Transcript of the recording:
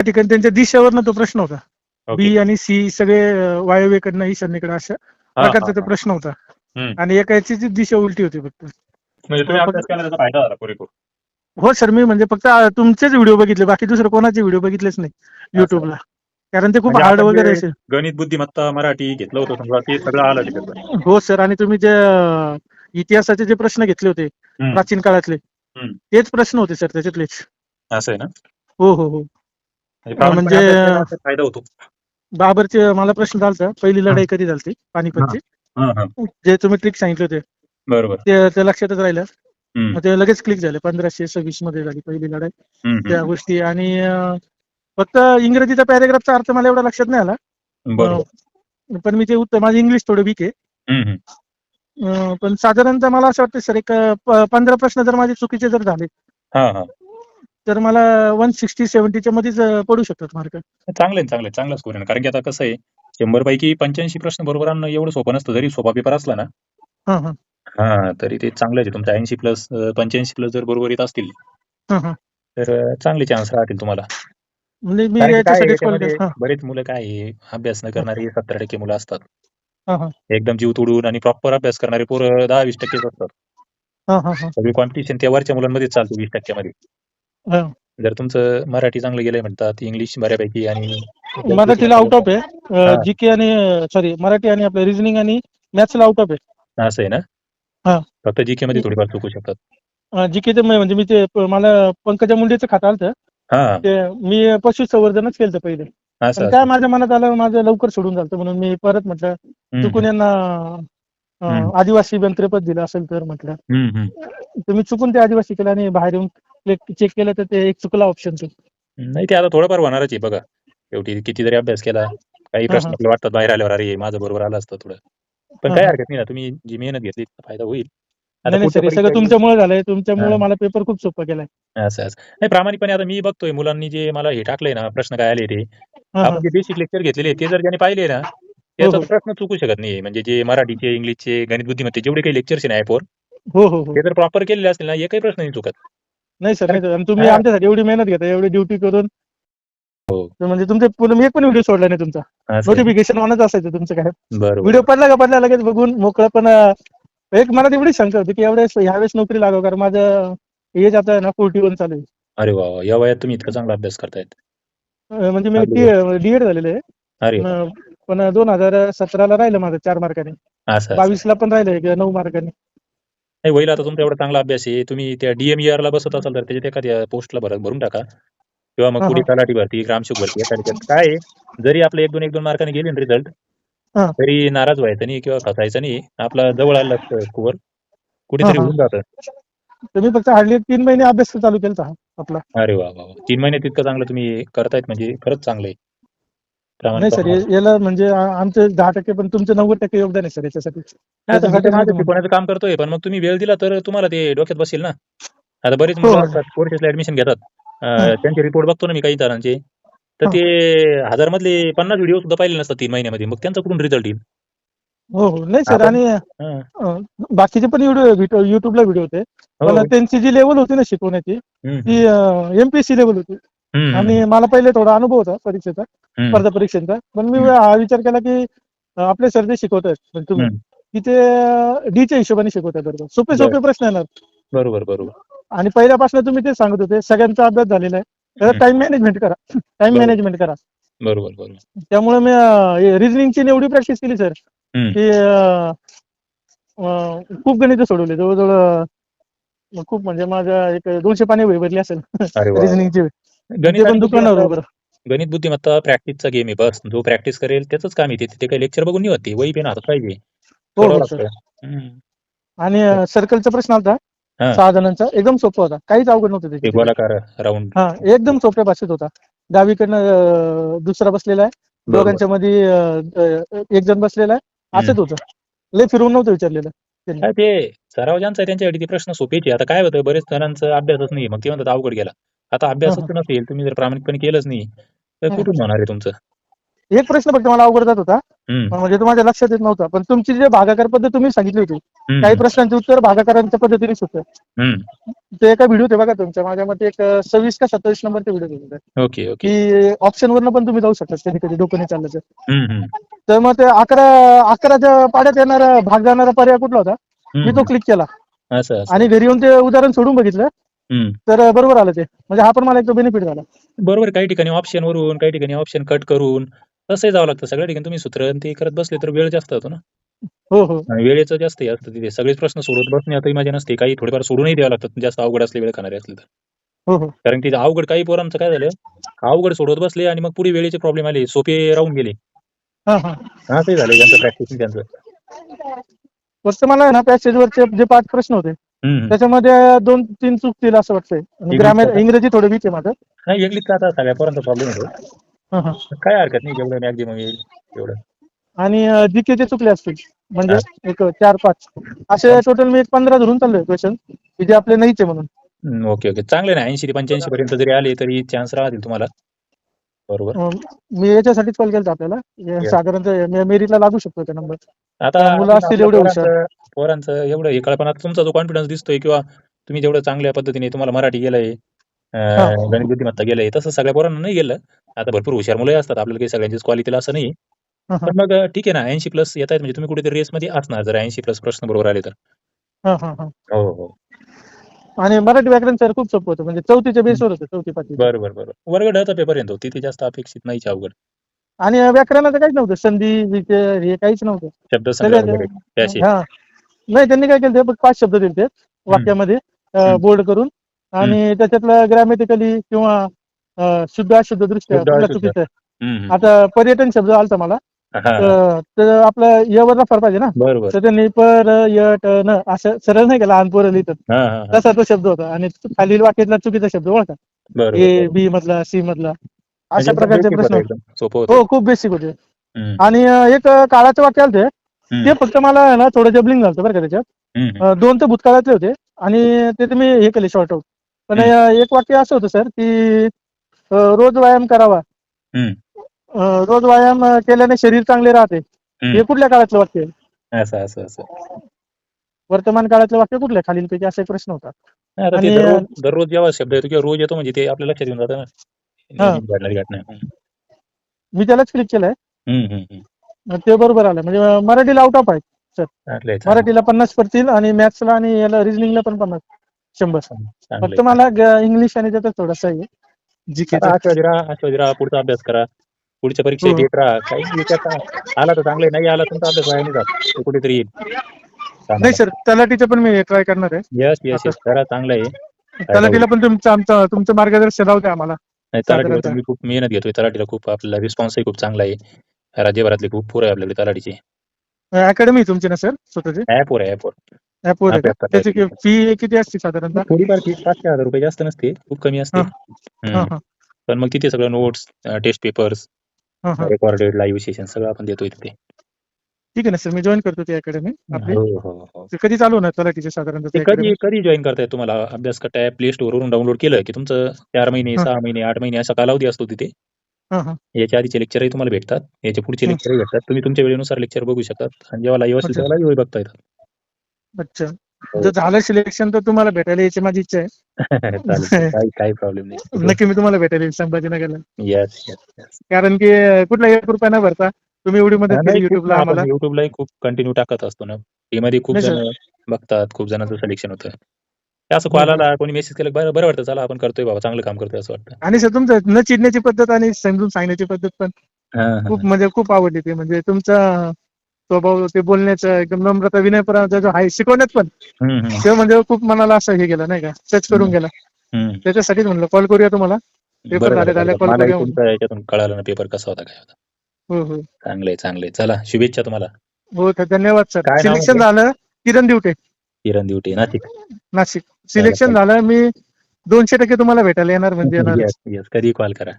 त्या ठिकाणी त्यांच्या दिशेवरनं तो प्रश्न होता. बी आणि सी सगळे वायव्येकडनं ईशान्येकडे अशा प्रकारचा तो. प्रश्न होता. आणि एका याची जी दिशा उलटी होती फक्त. म्हणजे हो सर मी म्हणजे फक्त तुमचेच व्हिडिओ बघितले बाकी दुसरं कोणाचे व्हिडिओ बघितलेच नाही युट्यूबला कारण ते खूप म्हणजे हार्ड आपण वगैरे गणित बुद्धिमत्ता मराठी घेतलं होतं ते सगळं आलं हो सर आणि तुम्ही जे इतिहासाचे जे प्रश्न घेतले होते. प्राचीन काळातले. तेच प्रश्न होते सर त्याच्यातलेच. असं आहे ना? हो हो हो. म्हणजे म्हणजे- फायदा होतो. बाबरचे मला प्रश्न झालता पहिली लढाई कधी झालती? पानिपतची. हा. हा जे तुम्ही ट्रिक सांगितले होते. बरोबर. ते लक्षातच राहिलं. मग ते लगेच क्लिक झाले. पंधराशे सव्वीसमध्ये झाली पहिली लढाई. त्या गोष्टी. आणि फक्त इंग्रजीचा पॅरेग्राफचा अर्थ मला एवढा लक्षात नाही आला. पण मी ते उत्तर माझं इंग्लिश थोडं वीक आहे. पण साधारणतः मला असं वाटतं सर एक पंधरा प्रश्न जर माझे चुकीचे जर झाले. तर मला वन सिक्स्टी सेव्हन्टीच्या मध्येच पडू शकतात मार्क चांगले चांगले चांगला स्कोर आहे. कारण की आता कसं आहे शंभर पैकी पंच्याऐंशी प्रश्न बरोबर आणणं एवढं सोपं नसतं. जरी सोपा पेपर असला ना. हा हा. हा तरी ते चांगलंच आहे. तुमचं ऐंशी प्लस पंच्याऐंशी प्लस जर बरोबर येत असतील. हा हा. तर चांगले चान्स राहतील तुम्हाला. म्हणजे मी कारण की काय आहे, याच्यासाठीच कॉल याच्यामध्ये केला हा. बरेच मुलं काय आहे, अभ्यास न करणारी सत्तर टक्के मुलं असतात. हा हा. एकदम जीव तोडून आणि प्रॉपर अभ्यास करणारे पोरं दहा वीस टक्केच असतात. हा हा हा. सगळी कॉम्पिटिशन त्या वरच्या मुलांमध्येच चालते वीस टक्क्यामध्ये. जर तुमचं मराठी चांगलं गेलंय म्हणतात इंग्लिश बऱ्यापैकी आणि मराठीला आउट ऑफ आहे. जी के आणि सॉरी मराठी आणि आपलं रिझनिंग आणि मॅथ्सला आउट ऑफ आहे. असं आहे ना? हा. फक्त जीके मध्ये थोडीफार चुकू शकतात. जी के म्हणजे मी ते मला पंकजा मुंडेचं खातं आलं हा. ते मी पशुसंवर्धनच केलं पहिले. काय माझ्या मनात आलं माझं लवकर सोडून झालं म्हणून मी परत म्हटलं चुकून यांना. आदिवासी बंत्रेपद दिलं असेल तर म्हटलं. तुम्ही चुकून ते आदिवासी केलं आणि बाहेर येऊन चेक केलं तर ते एक चुकला ऑप्शन नाही ते आता थोडंफार होणारच आहे बघा शेवटी किती जरी अभ्यास केला काही हा, प्रश्न हा. वाटतात बाहेर आल्यावर अरे माझं बरोबर आलं असतं थोडं पण हा, काय हा. हरकत नाही ना तुम्ही जी मेहनत घेतली फायदा होईल आता नाही नाही पुढच्या सर हे सगळं परीक्षा. तुमच्यामुळे झालंय तुमच्यामुळे हा. मला पेपर खूप सोपा केलाय असं असं नाही प्रामाणिकपणे आता मी बघतोय मुलांनी जे मला हे टाकलंय ना प्रश्न काय आले ते हा, हा. आपण जे बेसिक लेक्चर घेतलेले ते जर ज्यांनी पाहिले ना त्याचा हो. प्रश्न चुकू शकत नाही म्हणजे जे मराठीचे इंग्लिशचे गणित बुद्धिमत्ते जेवढे काही लेक्चर्स आहे ऍपवर हो हो हो ते जर प्रॉपर केलेले असतील ना एकही प्रश्न नाही चुकत नाही सर नाही. आणि तुम्ही हा. आमच्यासाठी एवढी मेहनत घेता एवढी ड्युटी करून हो. तर म्हणजे तुमचे पूर्ण मी एक पण व्हिडिओ सोडला नाही तुमचा असं आहे. नोटिफिकेशन ऑनच असायचं तुमचं काय बरोबर व्हिडिओ पडला का पडला लगेच बघून मोकळं पण अं, एक मला तेवढी शंका होती की एवढ्या ह्यावेळेस नोकरी लागावं कारण माझं एज आता आहे ना फोर्टी वन चालू आहे अरे वा वा. या वयात तुम्ही इतका चांगला अभ्यास करतायत अं, म्हणजे मी डीएड झालेलं आहे अरे वा. पण- पण दोन हजार सतराला राहिलं माझं चार मार्काने असं असं. बावीसला पण राहिलं एक नऊ मार्काने नाही होईल आता तुमचा एवढा चांगला अभ्यास आहे तुम्ही त्या डीएमईआर ला बसत असाल तर त्याच्यात एखाद्या पोस्टला भर भरून टाका किंवा मग पुढे. तलाठी भरती ग्रामसेवक भरती एखाद्या काय आहे, जरी आपले एक दोन एक दोन मार्काने गेले ना रिझल्ट हा. तरी नाराज व्हायचं नाही किंवा खसायचं नाही आपला जवळ आलं स्कोअर कुठेतरी हा, हा. होऊन जातं मी फक्त हार्डली तीन महिने अभ्यास चालू केला आपला अरे वा वा वा. तीन महिन्यात इतकं चांगलं तुम्ही करतायत म्हणजे खरंच चांगलं आहे नाही सर. याला म्हणजे आमचं दहा टक्के पण तुमचं नव्वद टक्के योगदान आहे सर याच्यासाठी. नाही, आता मी त्याच्यासाठी तर माझं तुम्हाला- शिकवण्याचं काम करतोय पण मग तुम्ही वेळ दिला तर तुम्हाला ते डोक्यात बसेल ना. आता बरेच हो, मुलं हो. असतात कोर्सेसला ऍडमिशन घेतात. त्यांचे रिपोर्ट बघतो ना मी काही जणांचे. तर. ते हजार मधले पन्नास व्हिडिओ सुद्धा पाहिले नसतात तीन महिन्यामध्ये. मग त्यांचा कुठून रिझल्ट येईल. हो हो. नाही सर आणि बाकीचे पण व्हिडिओ युट्यूबला व्हिडिओ होते. हो. त्यांची जी लेवल होती ना शिकवण्याची ती एमपीएससी लेवल होती. आणि मला पहिले थोडा अनुभव होता परीक्षेचा स्पर्धा परीक्षेचा. पण मी. हा विचार केला की आपले सर जे शिकवतात तुम्ही. की ते डीच्या हिशोबाने शिकवतात बरोबर. सोपे सोपे प्रश्न येणार. बरोबर बरोबर. आणि पहिल्यापासून तुम्ही ते सांगत होते सगळ्यांचा अभ्यास झालेला आहे. हम्म. टाइम मॅनेजमेंट करा. टाइम. मॅनेजमेंट करा. बरोबर बरोबर. त्यामुळे मी रिझनिंगची एवढी प्रॅक्टिस केली सर. की खूप गणित सोडवले. जवळजवळ खूप म्हणजे माझ्या एक दोनशे पाणी वही भरली असेल. रिझनिंगचे गणित पण दुकानावर उभं गणित बुद्धिमत्ता प्रॅक्टिसचा गेम आहे. बस जो प्रॅक्टिस करेल त्याच काम येते. ते काही लेक्चर बघून नाही होत वही पेन हातात पाहिजे. हो हो सर. आणि सर्कलचा प्रश्न होता हा. सहा जणांचा एकदम सोपा होता. काहीच अवघड नव्हतं ते त्याच्यात गोलाकार राऊंड हा एकदम सोप्या भाषेत होता. डावीकडनं अं, दुसरा बसलेला आहे. दोघांच्या मध्ये अं, अं, एक जण बसलेला आहे. असंच होतं. लय फिरवून नव्हतं विचारलेलं. काय ते सराव ज्यांचा आहे त्यांच्यासाठी ते प्रश्न सोपेचे आता काय होतं? बरेच जणांचा अभ्यासच नाही. मग ते म्हणतात अवघड गेला. आता अभ्यासच नसेल तुम्ही जर प्रामाणिकपणे केलंच नाही तर. कुठून होणार आहे तुमचं? एक प्रश्न फक्त मला अवघड जात होता म्हणजे तो माझ्या लक्षात येत नव्हता पण तुमची जे भागाकार पद्धत तुम्ही सांगितली होती काही प्रश्नांची उत्तर भागाकारांच्या पद्धतीनेच होतं. ते एका व्हिडिओ ते बघा तुमच्या माझ्या मते एक सव्वीस का सत्तावीस नंबरचे व्हिडिओ होते ओके की ऑप्शन वरनं पण तुम्ही जाऊ शकता कधी कधी डोकं नाही चाललं तर. मग ते अकरा अकराच्या पाड्यात येणारा भाग जाणारा पर्याय कुठला होता? मी तो. क्लिक केला. आणि घरी येऊन ते उदाहरण सोडून बघितलं. तर बरोबर आलं ते. म्हणजे हा पण मला एक बेनिफिट झाला. बरोबर काही ठिकाणी ऑप्शन वरून काही ठिकाणी ऑप्शन कट करून तसंही जावं लागतं. सगळ्या ठिकाणी तुम्ही सूत्र आणि ते करत बसले तर वेळ जास्त होतो ना. हो हो. आणि वेळेचं जास्त असतं तिथे. सगळेच प्रश्न सोडवत बसणे आता माझ्या नसते. काही थोडेफार सोडूनही द्यावं लागतात जास्त अवघड असले वेळ खाणारे असले तर. हो हो. कारण की अवघड काही पोरांचं काय झालं? अवघड सोडवत बसले आणि मग पुढे वेळेचे प्रॉब्लेम आले. सोपे राहून गेले. हा हा. असंही झालं त्यांचं प्रॅक्टिस त्यांचं. फक्त मला आहे ना पॅसेजवरचे जे पाच प्रश्न होते. त्याच्यामध्ये दोन तीन चुकतील असं वाटतंय. इंग्लिश ग्रामर का? इंग्रजी थोडं वीक आहे माझं नाही इंग्लिशचा आता सगळ्या पोरांचा प्रॉब्लेम होतो हा, हा. काय हरकत नाही जेवढं मॅक्झिमम येईल तेवढं. आणि जीके चे चुकले असतील. म्हणजे एक चार पाच. असे टोटल मी एक पंधरा धरून चाललोय क्वेश्चन की जे आपले नाहीच म्हणून. हम्म, ओके ओके. चांगले ना ऐंशी ते पंच्याऐंशी पर्यंत जरी आले तरी चान्स राहतील तुम्हाला. बरोबर. अं, मी याच्यासाठीच कॉल केला आपल्याला. हे. साधारणतः मेरिटला लागू शकतो त्या नंबर आता मुलं असतील एवढे हुशार. पोरांचं एवढं हे कळपणा तुमचा जो कॉन्फिडन्स दिसतोय किंवा तुम्ही जेवढं चांगल्या पद्धतीने तुम्हाला मराठी गेलंय अं. गणित बुद्धिमत्ता गेलंय तसं सगळ्या पोरांना नाही गेलं. आता भरपूर हुशार मुलं असतात आपल्याला काही सगळ्यांचीच क्वालिटीला असं नाही. हा, हा. पण मग अं, ठीक आहे ना ऐंशी प्लस येत आहेत म्हणजे तुम्ही कुठेतरी रेसमध्ये असणार जर ऐंशी प्लस प्रश्न बरोबर आले तर. हा हा हा. हो हो. आणि मराठी व्याकरण सर खूप सोपं होतं म्हणजे चौथीच्या बेसवर होतं चौथी पाचवी बरं बरं बरं वर्ग डचा पेपर येतो तिथे जास्त अपेक्षित नाहीच अवघड. आणि व्याकरणाचं काहीच नव्हतं संधी हे काहीच नव्हतं. शब्द संग्रह सगळ्या वगैरे त्याशी. हा. नाही त्यांनी काय केलं ते पाच शब्द दिले वाक्यामध्ये हम्म. बोर्ड करून. आणि त्याच्यातलं ग्रॅमॅटिकली किंवा शुद्ध अशुद्ध. दृष्ट्या. चुकीचं आहे. आता पर्यटन शब्द आलता मला. तर आपलं यवरला फरक पाहिजे ना. तर त्यांनी पर यट न असं सरळ नाही का लहान पोरं लिहितात. तसा तो शब्द होता. आणि खालील वाक्यातला चुकीचा शब्द ओळखा ए बी मधला सी मधला म्हणजे अशा एकदम. प्रकारचे प्रश्न हो खूप बेसिक होते. आणि एक काळाचं वाक्य आलं ते ते फक्त मला आहे ना थोडं जबलिंग झालं बरं का त्याच्यात हम्म, अं, दोन तर भूतकाळातले होते आणि ते तुम्ही हे केले शॉर्ट आउट पण. अं, एक वाक्य असं होतं सर की अं, रोज व्यायाम करावा हम्म. अं, रोज व्यायाम अं, केल्याने शरीर चांगले राहते हम्म. हे कुठल्या काळातलं वाक्य आहे? असं असं असं वर्तमान काळातलं वाक्य कुठलं खालीलपैकी असा एक प्रश्न होता नाही, आता ते आणि, दररोज दररोज जेव्हा शब्द येतो किंवा रोज येतो म्हणजे ते आपल्या लक्षात येऊन जातं ना हा. नेहमी घडणारी घटना आहे. हम्म, मी त्यालाच क्लिक केलंय हम्म, हम्म, हम्म. ते बरोबर आलं. म्हणजे मराठीला आउट ऑफ आहे चांगलंय, मराठीला पन्नास पडतील आणि मॅथ्सला आणि याला रिझनिंगला पण पन्नास शंभर. फक्त मला इंग्लिश आणि त्याचा थोडासा आशवादी राहा पुढचा अभ्यास करा. पुढच्या परीक्षेत हो. येत राहा. काही आला तर चांगलं नाही आला तुमचा अभ्यास नाही जात. तो कुठेतरी येईल. नाही सर तलाठीचं पण मी ट्राय करणार आहे. यस यस यस करा चांगलं आहे. तलाठीला पण तुमचं आमचं तुमचं मार्गदर्शन राहू द्या आम्हाला. नाही तलाठीला. तुम्ही खूप मेहनत घेतोय. तलाठीला खूप आपल्याला रिस्पॉन्सही खूप चांगला आहे. राज्यभरातले खूप पोरं आहे आपल्याकडे तलाठीचे. अकॅडमी तुमची ना सर स्वतःची? ॲपवर आहे का? अभ्यास त्याची. फी किती असते साधारणतः? थोडीफार फीस पाचशे हजार रुपये जास्त नसते खूप कमी असते. हा. हम्म. हा हा. पण मग तिथे सगळं नोट्स टेस्ट पेपर्स हा हा. रेकॉर्डेड लाईव्ह सेशन सगळं आपण देतोय तिथे. ठीक आहे ना सर मी जॉईन करतो ती अकॅडमी आपली. हो हो हो. ते कधी चालू होणार तलाठीचे साधारणतः ते ती कधी academy? कधी जॉईन करताय तुम्हाला? अभ्यास कट्टा प्ले स्टोर वरून डाउनलोड केलं की तुमचं चार महिने हा. सहा महिने आठ महिने असा कालावधी असतो तिथे. याच्या आधीचे लेक्चरही तुम्हाला भेटतात. याच्या पुढचे. लेक्चरही भेटतात. तुम्ही तुमच्या वेळेनुसार लेक्चर बघू शकतात. आणि जेव्हा लाईव्ह असेल. तेव्हा लाईव्ह बघता येतात. अच्छा. हो. जर झालं सिलेक्शन तर तुम्हाला भेटायला यायची माझी इच्छा आहे. काही प्रॉब्लेम नाही. नक्की मी तुम्हाला भेटायला येईल संभाजीनगरला. येस येस कारण की कुठला एक रुपया न भरता तुम्ही एवढी मदत केली युट्यूबला आम्हाला. युट्यूबलाही खूप कंटिन्यू टाकत असतो ना. मध्ये खूप जण बघतात खूप जणांचं सिलेक्शन होतं. असं आला कोणी मेसेज केलं बरं बरं वाटतं चला आपण करतोय बाबा चांगलं काम करतोय असं वाटतं. आणि सर तुमचं न चिडण्याची पद्धत आणि समजून सांगण्याची पद्धत पण हा, हा, खूप म्हणजे खूप आवडली ते. म्हणजे तुमचा स्वभाव ते बोलण्याचं एकदम नम्रता विनयपणा जो आहे शिकवण्यात पण ते म्हणजे खूप मनाला असं हे गेलं नाही का? टच करून. गेला. त्याच्यासाठीच म्हणलं कॉल करूया तुम्हाला. पेपर झाले झालं, कॉल करूया याच्यातून कळालं ना पेपर कसा होता काय होता. हो हो. चांगलंय चांगलंय. चला शुभेच्छा तुम्हाला. हो धन्यवाद सर. सिलेक्शन म्हटलं? झालं किरण दिवटे. किरण दिवटे नाशिक. नाशिक. सिलेक्शन झालं मी दोनशे टक्के तुम्हाला भेटायला येणार म्हणजे येणार कधी कॉल करा.